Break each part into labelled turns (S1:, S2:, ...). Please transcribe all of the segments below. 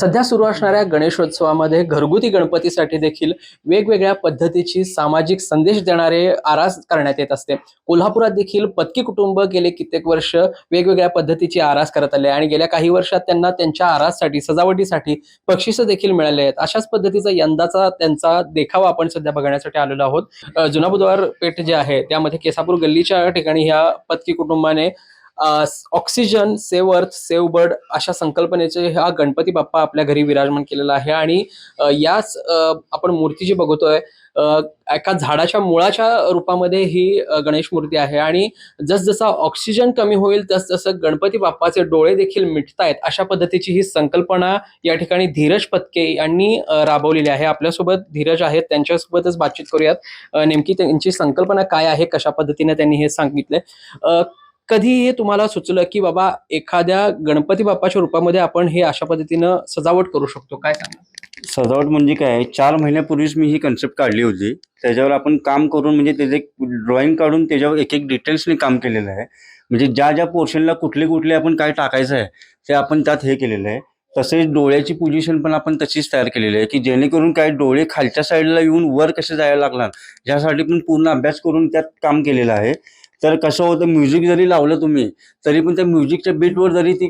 S1: सध्या सुरू असणाऱ्या गणेशोत्सवामध्ये घरगुती गणपतीसाठी देखील वेगवेगळ्या पद्धतीची सामाजिक संदेश देणारे आरास करण्यात येत असते. कोल्हापुरात देखील पत्की कुटुंब गेले कित्येक वर्ष वेगवेगळ्या पद्धतीची आरास करत आले आणि गेल्या काही वर्षात त्यांना त्यांच्या आराससाठी सजावटीसाठी बक्षिसं देखील मिळाले आहेत. अशाच पद्धतीचा यंदाचा त्यांचा देखावा आपण सध्या बघण्यासाठी आलेलो आहोत. जुना बुधवार पेठ जे आहे त्यामध्ये केसापूर गल्लीच्या ठिकाणी ह्या पत्की कुटुंबाने oxygen save earth save bird अशा संकल्पनेचे हा गणपती बाप्पा आपल्या घरी विराजमान केलेला आहे आणि याच आपण मूर्ती जी बघतोय एका झाडाच्या मुळाच्या रूपामध्ये ही गणेश मूर्ती आहे आणि जसजसा ऑक्सिजन कमी होईल तसजसं गणपती बाप्पाचे डोळे देखील मिटतायत अशा पद्धतीची ही संकल्पना या ठिकाणी धीरज पत्के यांनी राबवलेली आहे. आपल्यासोबत धीरज आहेत त्यांच्यासोबतच बातचीत करूयात. नेमकी त्यांची संकल्पना काय आहे कशा पद्धतीने त्यांनी हे सांगितलंय कधी हे तुम्हाला सुचलं की बाबा एखाद्या गणपती बाप्पाच्या रूपामध्ये आपण हे अशा पद्धतीनं सजावट करू शकतो काय सांगा
S2: सजावट म्हणजे काय चार महिन्यापूर्वीच मी ही कन्सेप्ट काढली होती. त्याच्यावर आपण काम करून म्हणजे त्याचे ड्रॉइंग काढून त्याच्यावर एक एक डिटेल्सने काम केलेलं आहे. म्हणजे ज्या ज्या पोर्शनला कुठले कुठले आपण काय टाकायचं आहे ते आपण त्यात हे केलेलं आहे. तसेच डोळ्याची पोझिशन पण आपण तशीच तयार केलेली आहे की जेणेकरून काय डोळे खालच्या साईडला येऊन वर कसे जायला लागणार यासाठी पण पूर्ण अभ्यास करून त्यात काम केलेलं आहे. तर कसं होतं म्युझिक जरी लावलं तुम्ही तरी पण त्या म्युझिकच्या बीटवर जरी ती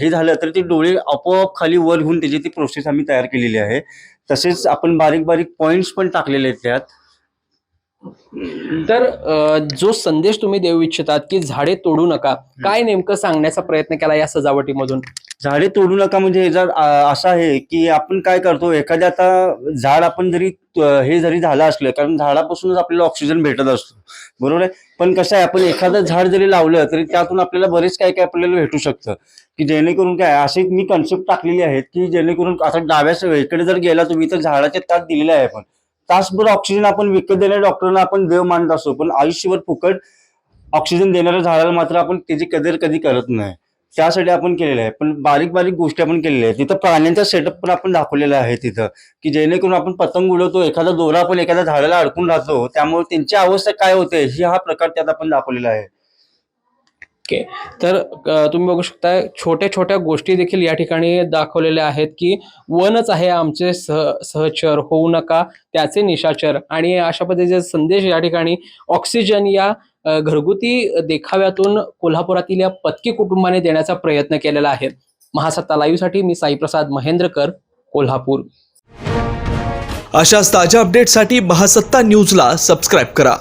S2: हे झालं तर ती डोळे आपोआप खाली वर घेऊन त्याची ती प्रोसेस आम्ही तयार केलेली आहे. तसेच आपण बारीक बारीक पॉईंट्स पण टाकलेले आहेत त्यात.
S1: तर जो संदेश तुम्ही देऊ इच्छितात की झाडे तोडू नका काय नेमकं सांगण्याचा प्रयत्न केला या सजावटीमधून?
S2: झाडे तोडू नका म्हणजे हे जर असं आहे की आपण काय करतो एखाद्या आता झाड आपण जरी हे जरी झालं असलं कारण झाडापासूनच आपल्याला ऑक्सिजन भेटत असतो. बरोबर आहे? पण कसं आहे आपण एखादं झाड जरी लावलं तरी त्यातून आपल्याला बरेच काय काय आपल्याला भेटू शकतं. की जेणेकरून काय असे मी कन्सेप्ट टाकलेली आहेत की जेणेकरून आता डाव्या इकडे जर गेला तुम्ही तर झाडाचे ताट दिलेले आहे आपण तासभर ऑक्सिजन आपण विकत देणाऱ्या डॉक्टरांना आपण देव मानत असतो पण आयुष्यभर फुकट ऑक्सिजन देणाऱ्या झाडाला मात्र आपण त्याची कदर कधी करत नाही. त्यासाठी आपण केलेलं आहे. पण बारीक बारीक गोष्टी आपण केलेल्या आहेत. तिथं प्राण्यांचा सेटअप पण आपण दाखवलेला आहे तिथं की जेणेकरून आपण पतंग उडवतो एखादा दोरा आपण एखाद्या झाडाला अडकून राहतो त्यामुळे त्यांची अवस्था काय होते ही हा प्रकार त्यात आपण दाखवलेला आहे.
S1: ओके. तर तुम्ही बघू शकता छोट्या छोट्या गोष्टी देखील या ठिकाणी दाखवलेल्या आहेत की वनच आहे आमचे सह सहचर होऊ नका त्याचे निशाचर. आणि अशा पद्धतीचे संदेश या ठिकाणी ऑक्सिजन या घरगुती देखाव्यातून कोल्हापुरातील या पत्की कुटुंबाने देण्याचा प्रयत्न केलेला आहे. महासत्ता लाईव्हसाठी मी साईप्रसाद महेंद्रकर कोल्हापूर.
S3: अशाच ताज्या अपडेटसाठी महासत्ता न्यूजला सबस्क्राईब करा.